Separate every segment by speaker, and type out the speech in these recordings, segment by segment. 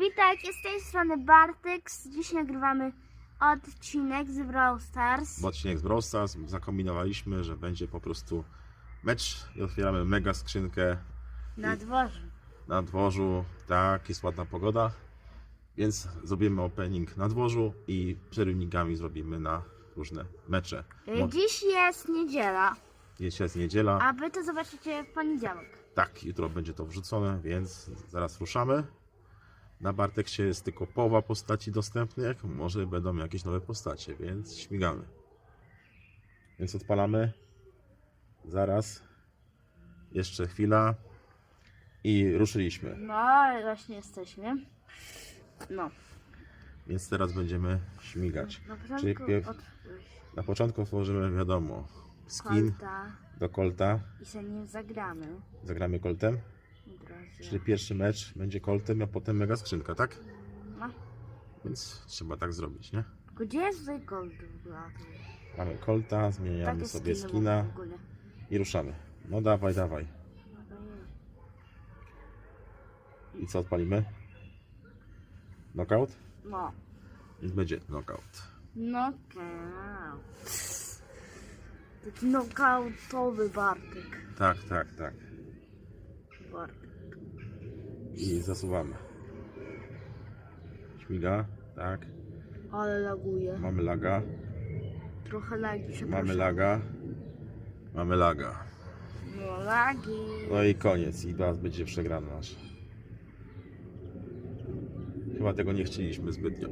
Speaker 1: Witajcie, z tej strony Bartek. Dziś nagrywamy odcinek z Brawl Stars.
Speaker 2: Odcinek z Brawl Stars zakombinowaliśmy, że będzie po prostu mecz i otwieramy mega skrzynkę
Speaker 1: Na dworze.
Speaker 2: na dworzu. Tak, jest ładna pogoda, więc zrobimy opening na dworzu i przerywnikami zrobimy na różne mecze. Mo-
Speaker 1: Dziś jest niedziela,
Speaker 2: Dzisiaj jest niedziela.
Speaker 1: a wy to zobaczycie w poniedziałek.
Speaker 2: Tak, jutro będzie to wrzucone, więc zaraz ruszamy. Na Barteksie jest tylko połowa postaci dostępnych, może będą jakieś nowe postacie, więc śmigamy. Więc odpalamy. Zaraz. Jeszcze chwila. I ruszyliśmy.
Speaker 1: No, właśnie jesteśmy. No.
Speaker 2: Więc teraz będziemy śmigać.
Speaker 1: Na
Speaker 2: Czyli
Speaker 1: początku
Speaker 2: pierw,
Speaker 1: od
Speaker 2: na początku włożymy, wiadomo, skin
Speaker 1: Colta
Speaker 2: do Colta.
Speaker 1: i się nim zagramy.
Speaker 2: Zagramy Coltem.
Speaker 1: Od razu.
Speaker 2: Czyli pierwszy mecz będzie Coltem, a potem mega skrzynka, tak?
Speaker 1: No.
Speaker 2: Więc trzeba tak zrobić, nie?
Speaker 1: Gdzie jest tutaj Gold w ogóle?
Speaker 2: Mamy Colta, zmieniamy
Speaker 1: Takie
Speaker 2: sobie
Speaker 1: skiny
Speaker 2: skina
Speaker 1: mam w ogóle.
Speaker 2: i ruszamy. No dawaj, dawaj. I co odpalimy? Knockout?
Speaker 1: No.
Speaker 2: Więc będzie knockout.
Speaker 1: Knockout. Taki knockoutowy Bartek.
Speaker 2: Tak, tak, tak.
Speaker 1: Bartek.
Speaker 2: I zasuwamy. Śmiga, tak.
Speaker 1: Ale laguje.
Speaker 2: Mamy laga,
Speaker 1: Trochę lagi, przepraszam.
Speaker 2: mamy laga, mamy laga.
Speaker 1: No lagi.
Speaker 2: No i koniec. I teraz będzie przegrany nasz. Chyba tego nie chcieliśmy zbytnio.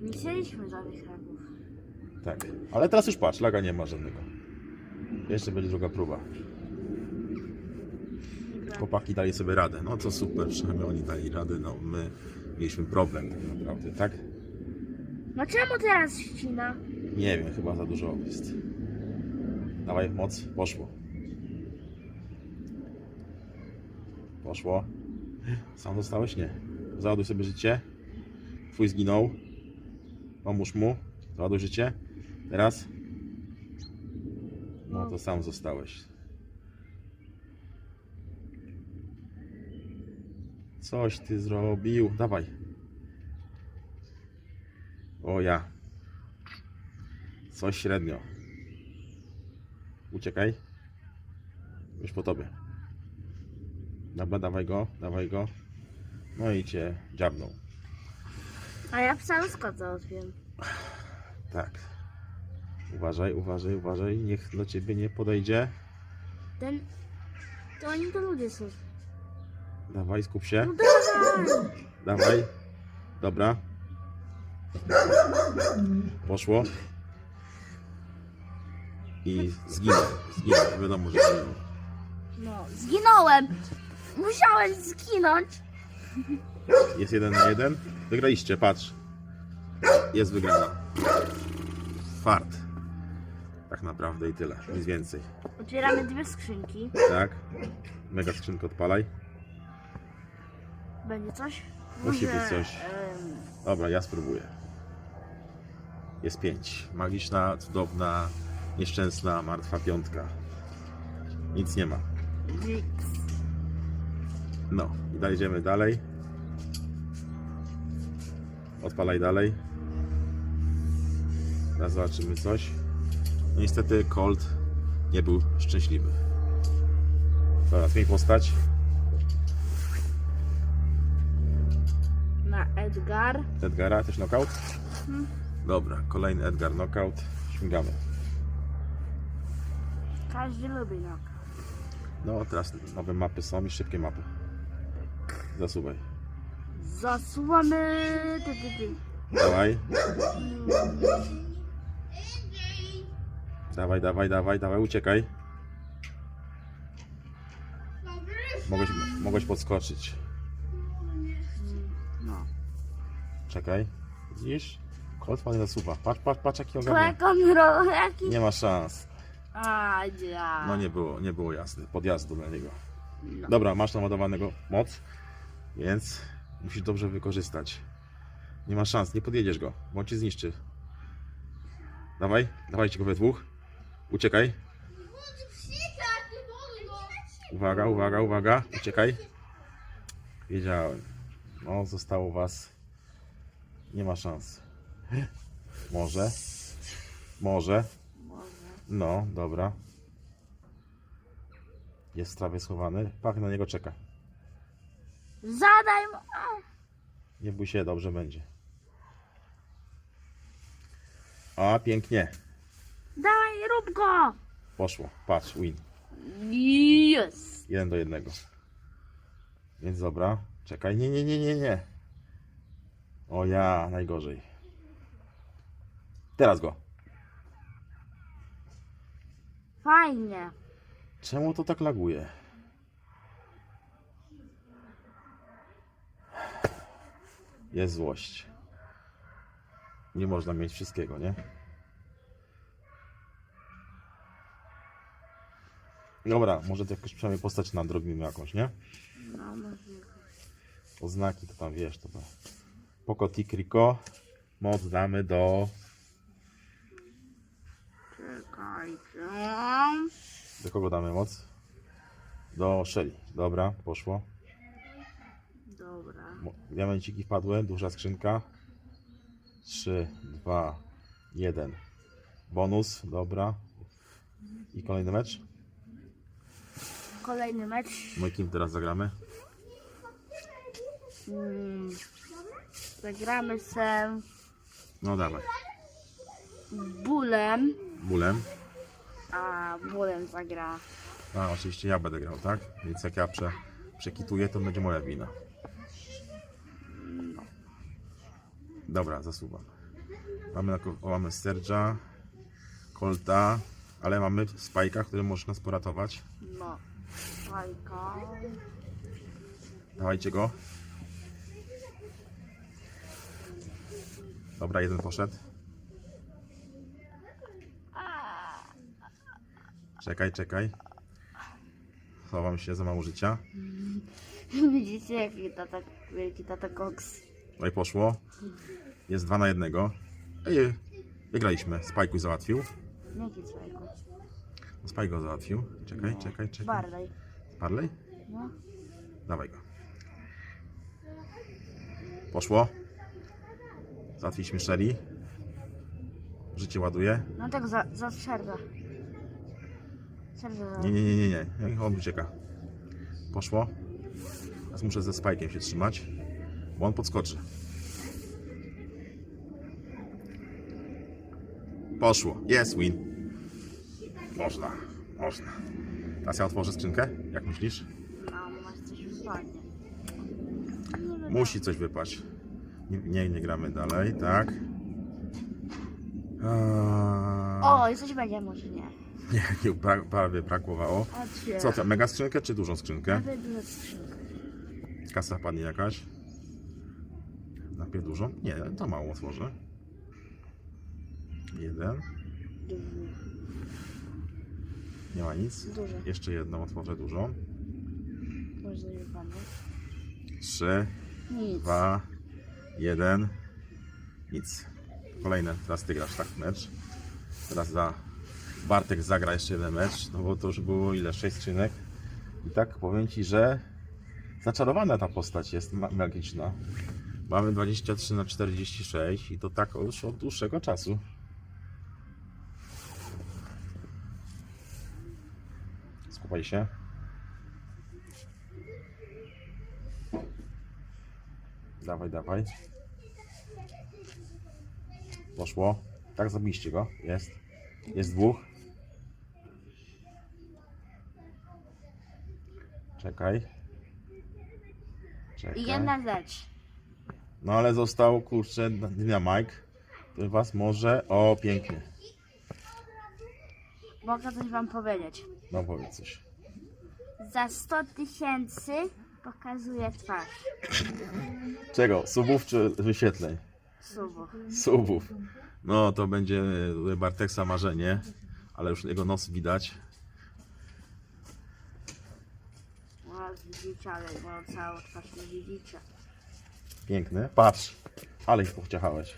Speaker 1: Nie chcieliśmy żadnych lagów.
Speaker 2: Tak. Ale teraz już patrz, laga nie ma żadnego. Jeszcze będzie druga próba. Chłopaki dali sobie radę. No to super, przynajmniej oni dali radę. No my mieliśmy problem tak naprawdę, tak?
Speaker 1: No czemu teraz ścina?
Speaker 2: Nie wiem, chyba za dużo jest. Dawaj, moc, poszło. Poszło. Sam dostałeś? Nie. Załaduj sobie życie. Twój zginął. Pomóż mu. Załaduj życie. Teraz. No to sam zostałeś. Coś ty zrobił. Dawaj. O ja. Coś średnio. Uciekaj. Już po tobie. Dobra, dawaj go, dawaj go. No i cię dziabnął.
Speaker 1: A ja psa skot załatwiłem.
Speaker 2: Tak. Uważaj, uważaj, uważaj. Niech do ciebie nie podejdzie.
Speaker 1: Ten... To oni to ludzie są.
Speaker 2: Dawaj, skup się.
Speaker 1: No dawaj!
Speaker 2: Dawaj. Dobra. Poszło. I zginął. Zginął. Wiadomo, że zginął.
Speaker 1: No, zginąłem! Musiałem zginąć!
Speaker 2: Jest jeden na jeden. Wygraliście, patrz. Jest wygrana. Fart. Tak naprawdę i tyle. Nic więcej.
Speaker 1: Otwieramy dwie skrzynki.
Speaker 2: Tak. Mega skrzynkę odpalaj.
Speaker 1: Będzie coś?
Speaker 2: Musi
Speaker 1: Może,
Speaker 2: być coś.
Speaker 1: em,
Speaker 2: Dobra, ja spróbuję. Jest pięć. Magiczna, cudowna, nieszczęsna, martwa piątka. Nic nie ma.
Speaker 1: X.
Speaker 2: No, i dalej idziemy dalej. Odpalaj dalej. Teraz zobaczymy coś. No niestety Colt nie był szczęśliwy. Dobra, zmień postać.
Speaker 1: Edgar.
Speaker 2: Edgara, też knockout?
Speaker 1: Mhm.
Speaker 2: Dobra, kolejny Edgar knockout. Śmigamy.
Speaker 1: Każdy lubi knockout.
Speaker 2: No, teraz nowe mapy są i szybkie mapy. Zasuwaj.
Speaker 1: Zasuwamy. Ty, ty, ty.
Speaker 2: Dawaj. Dawaj, dawaj, dawaj, dawaj, uciekaj. Mogłeś, mogłeś podskoczyć. Czekaj. Widzisz? Kolt fajnie zasuwa. Patrz, patrz, patrz jaki ogarnia.
Speaker 1: jak on robi jaki...
Speaker 2: Nie ma szans.
Speaker 1: A, ja.
Speaker 2: No nie było, nie było jasne. Podjazdu dla niego.
Speaker 1: No.
Speaker 2: Dobra, masz naładowanego moc, więc musisz dobrze wykorzystać. Nie ma szans, nie podjedziesz go, bo on cię zniszczy. Dawaj, dawajcie go we dwóch. Uciekaj. Uwaga, uwaga, uwaga. Uciekaj. Wiedziałem. No, zostało was. Nie ma szans. Może. Może.
Speaker 1: Może.
Speaker 2: No, dobra. Jest w trawie schowany. Pach na niego czeka.
Speaker 1: Zadaj mu.
Speaker 2: Nie bój się, dobrze będzie. A, pięknie.
Speaker 1: Dawaj, rób go.
Speaker 2: Poszło. Patrz, win.
Speaker 1: Jest.
Speaker 2: Jeden do jednego. Więc dobra. Czekaj. Nie, nie, nie, nie, nie. O ja, najgorzej. Teraz go.
Speaker 1: Fajnie.
Speaker 2: Czemu to tak laguje? Jest złość. Nie można mieć wszystkiego, nie? Dobra, może to jakoś przynajmniej postać nadrobimy jakąś, nie?
Speaker 1: No, może.
Speaker 2: Oznaki to tam wiesz, to tam. Poco Ticrico. Moc damy do.
Speaker 1: Czekajcie.
Speaker 2: Do kogo damy moc? Do Shelly. Dobra, poszło.
Speaker 1: Dobra.
Speaker 2: Diamenciki wpadły, duża skrzynka. 3, 2, 1. Bonus, dobra. I kolejny mecz.
Speaker 1: Kolejny mecz.
Speaker 2: No i kim teraz zagramy?
Speaker 1: Mm. Zagramy se
Speaker 2: No dawaj.
Speaker 1: bólem.
Speaker 2: Bólem.
Speaker 1: A bólem zagra.
Speaker 2: A oczywiście ja będę grał, tak? Więc jak ja prze, przekituję, to będzie moja wina. Dobra, zasuwam. Mamy, o, mamy Serge'a, Colta, ale mamy Spike'a, który może nas poratować.
Speaker 1: No. Fajka.
Speaker 2: Dawajcie go. Dobra, jeden poszedł. Czekaj, czekaj. Chowam się za mało życia.
Speaker 1: Widzicie jaki tata, wielki tata koks.
Speaker 2: No i poszło. Jest dwa na jednego. Ej, wygraliśmy. Spike'u załatwił.
Speaker 1: Jaki człowieku?
Speaker 2: Spike go załatwił. Czekaj, czekaj, czekaj.
Speaker 1: Barley.
Speaker 2: Parley?
Speaker 1: No.
Speaker 2: Dawaj go. Poszło. Załatwiliśmy Shelly. Życie ładuje.
Speaker 1: No tak za, za serca. Serce za...
Speaker 2: Nie, nie, nie, nie, nie. Niech on ucieka. Poszło. Teraz muszę ze Spike'iem się trzymać, bo on podskoczy. Poszło. Jest win. Można, można. Teraz ja otworzę skrzynkę. Jak myślisz?
Speaker 1: A masz coś wypadnie.
Speaker 2: Musi coś wypaść. Nie, nie, gramy dalej, tak? Eee,
Speaker 1: O, i coś będzie może nie.
Speaker 2: nie, nie bra, prawie brakowało. Co to, mega skrzynkę czy dużą skrzynkę?
Speaker 1: Nawet skrzynkę.
Speaker 2: Kasa padnie jakaś. Najpierw dużą? Nie, to mało otworzę. Jeden. Nie ma nic.
Speaker 1: Dużo.
Speaker 2: Jeszcze jedną otworzę dużą.
Speaker 1: Może.
Speaker 2: Trzy,
Speaker 1: Nic.
Speaker 2: dwa, jeden. Nic. Kolejne. Teraz ty grasz tak mecz. Teraz za Bartek zagra jeszcze jeden mecz. No bo to już było ile? Sześć skrzynek. I tak powiem ci, że zaczarowana ta postać jest ma- magiczna. Mamy 23 na 46 i to tak już od dłuższego czasu. Skupaj się. Dawaj, dawaj. Poszło. Tak, zabiliście go. Jest. Jest dwóch. Czekaj. Czekaj.
Speaker 1: I jedna rzecz.
Speaker 2: No ale został, kurczę, dnia Mike. To was może... O, pięknie.
Speaker 1: Mogę coś wam powiedzieć.
Speaker 2: No powiedz coś.
Speaker 1: Za 100 tysięcy pokazuję twarz.
Speaker 2: Czego? Subów czy wyświetleń?
Speaker 1: Subu.
Speaker 2: Subów. No to będzie e, Barteksa marzenie, ale już jego nos widać.
Speaker 1: No, widzicie, ale moją całą twarz nie widzicie.
Speaker 2: Piękny. Patrz, ale ich powciachałeś.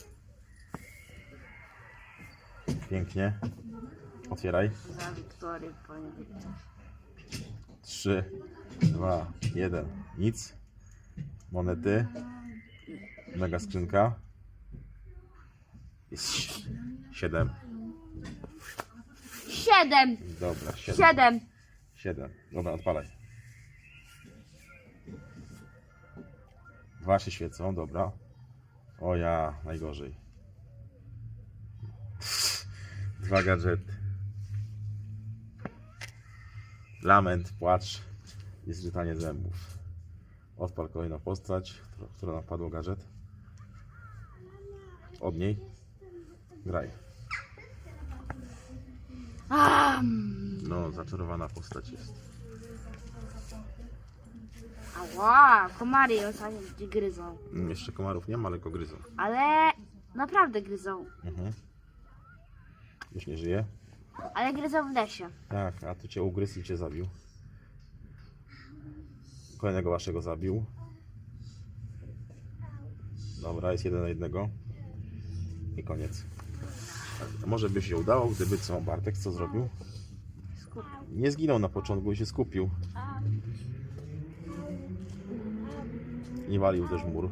Speaker 2: Pięknie. Otwieraj.
Speaker 1: Za być.
Speaker 2: 3, 2, 1. Nic. Monety. Mega skrzynka. Jest si- siedem.
Speaker 1: Siedem.
Speaker 2: Dobra, siedem.
Speaker 1: Siedem.
Speaker 2: Siedem. Dobra, odpalaj. Dwa się świecą, dobra. O ja, najgorzej. Dwa gadżety. Lament, płacz i zgrzytanie zębów. Odpal kolejną postać, która napadła gadżet. Od niej. Graj. No, zaczarowana postać jest.
Speaker 1: Ała, komary ostatnio gryzą.
Speaker 2: Mm, Jeszcze komarów nie ma, ale go gryzą.
Speaker 1: Ale naprawdę gryzą.
Speaker 2: Mhm. Już nie żyje?
Speaker 1: Ale gryzą w lesie.
Speaker 2: Tak, a tu cię ugryzł i cię zabił. Kolejnego waszego zabił. Dobra, jest jeden na jednego. I koniec. A Może by się udało, gdyby co, Bartek co zrobił? Nie zginął na początku i się skupił. Nie walił też mur.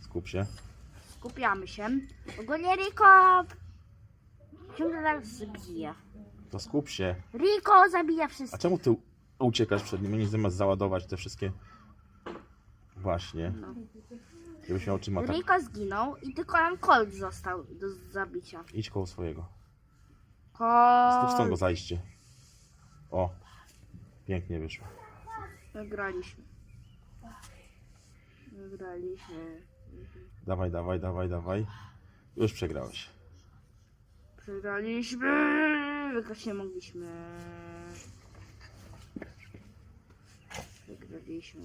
Speaker 2: Skup się.
Speaker 1: Skupiamy się. Ogólnie Riko ciągle nas zabija.
Speaker 2: To skup się.
Speaker 1: Riko zabija
Speaker 2: A
Speaker 1: wszystkich.
Speaker 2: czemu ty uciekasz przed nim? Nie zamiast załadować te wszystkie. Właśnie. Żebyś miał.
Speaker 1: Riko zginął i tylko nam Colt został do zabicia.
Speaker 2: Idź koło swojego. Stąd go
Speaker 1: Colt.
Speaker 2: zajście. O. Pięknie wyszło.
Speaker 1: Wygraliśmy. Wygraliśmy.
Speaker 2: Dawaj, dawaj, dawaj, dawaj. Już przegrałeś.
Speaker 1: Przegraliśmy. Wygrać nie mogliśmy. Wygraliśmy.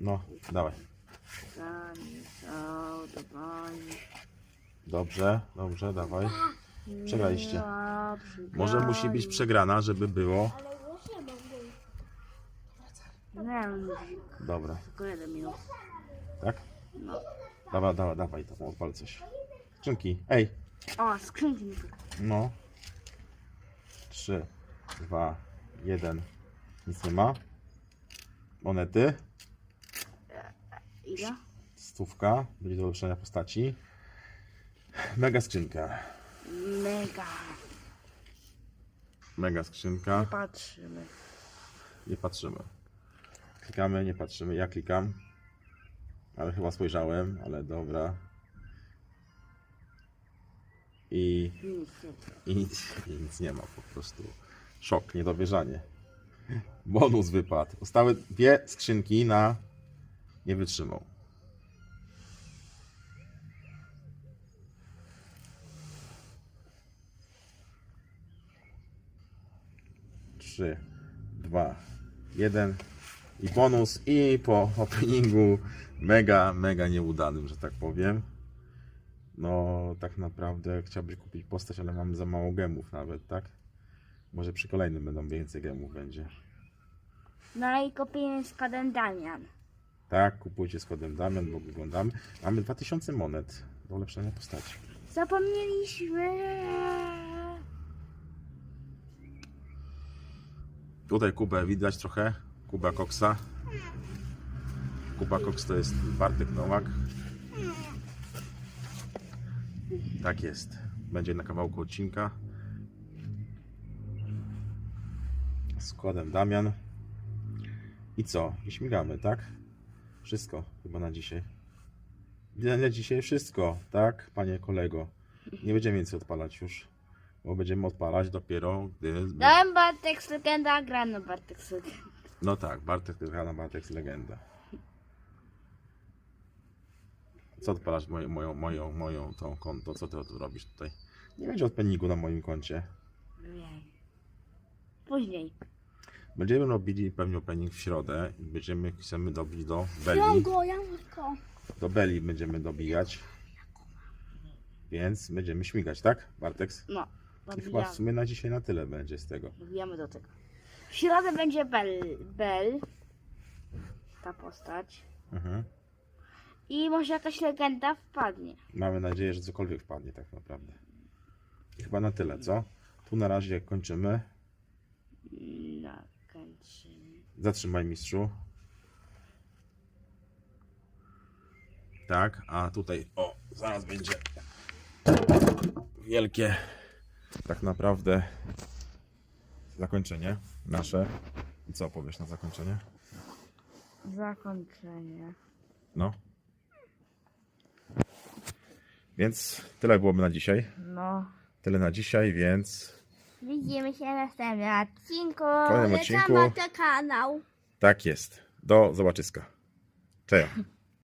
Speaker 2: No, dawaj. Dobrze, dobrze, dawaj. Przegraliście.
Speaker 1: Ja
Speaker 2: Może musi być przegrana, żeby było.
Speaker 1: Nie wiem,
Speaker 2: Dobra,
Speaker 1: tylko jeden minut.
Speaker 2: tak?
Speaker 1: No.
Speaker 2: Dawaj, dawaj, dawaj, tam odpal coś. Skrzynki. Ej,
Speaker 1: O, skrzynki mi tu.
Speaker 2: no. Trzy, dwa, jeden. Nic nie ma. Monety.
Speaker 1: Ile?
Speaker 2: Stówka. Będzie do ulepszenia postaci. Mega skrzynka.
Speaker 1: Mega.
Speaker 2: Mega skrzynka.
Speaker 1: Patrzymy.
Speaker 2: Nie patrzymy. Klikamy, nie patrzymy. Ja klikam. Ale chyba spojrzałem, ale dobra. I, i, nic, i nic nie ma, po prostu. Szok, niedowierzanie. Bonus wypadł. Zostały dwie skrzynki na nie wytrzymał. Trzy, dwa, jeden i bonus i po openingu mega, mega nieudanym, że tak powiem. No, tak naprawdę chciałbyś kupić postać, ale mamy za mało gemów nawet, tak? Może przy kolejnym będą więcej gemów będzie.
Speaker 1: No i kupiłem z Damian.
Speaker 2: Tak, kupujcie z kodem Damian, bo wyglądamy. Mamy 2000 monet do ulepszenia postaci.
Speaker 1: Zapomnieliśmy.
Speaker 2: Tutaj Kubę widać trochę. Kuba Koksa. Kuba Koks to jest Bartek Nowak. Tak jest. Będzie na kawałku odcinka. Z kodem Damian. I co? I śmigamy, tak? Wszystko chyba na dzisiaj. Na dzisiaj wszystko, tak, panie kolego? Nie będziemy więcej odpalać już. Bo będziemy odpalać dopiero, gdy
Speaker 1: Dałem Bartek z legenda, grano Bartek z legenda.
Speaker 2: no tak, Bartek to gra na Bartek jest legenda. Co odpalasz moją, moją, moją, moją tą konto? Co ty tu robisz tutaj? Nie będzie odpenniku na moim koncie.
Speaker 1: Wiem. Później.
Speaker 2: Będziemy robili pewnie opening w środę i będziemy, chcemy dobić do Beli. Do Beli będziemy dobijać. Więc będziemy śmigać, tak, Bartek?
Speaker 1: No,
Speaker 2: I chyba w
Speaker 1: dobijamy,
Speaker 2: sumie na dzisiaj na tyle będzie z tego.
Speaker 1: dobijamy do tego. W środę będzie Bell, Bell. Ta postać.
Speaker 2: Mhm.
Speaker 1: I może jakaś legenda wpadnie.
Speaker 2: Mamy nadzieję, że cokolwiek wpadnie tak naprawdę. I chyba na tyle, co? Tu na razie kończymy.
Speaker 1: No, kończymy.
Speaker 2: Zatrzymaj mistrzu. tak, a tutaj, o, zaraz będzie wielkie, tak naprawdę zakończenie nasze. I co powiesz na zakończenie?
Speaker 1: Zakończenie.
Speaker 2: No. Więc tyle byłoby na dzisiaj.
Speaker 1: No.
Speaker 2: Tyle na dzisiaj, więc
Speaker 1: Widzimy się w następnym odcinku.
Speaker 2: w kolejnym odcinku
Speaker 3: Polecam na kanał.
Speaker 2: tak jest. Do zobaczyska. Cześć.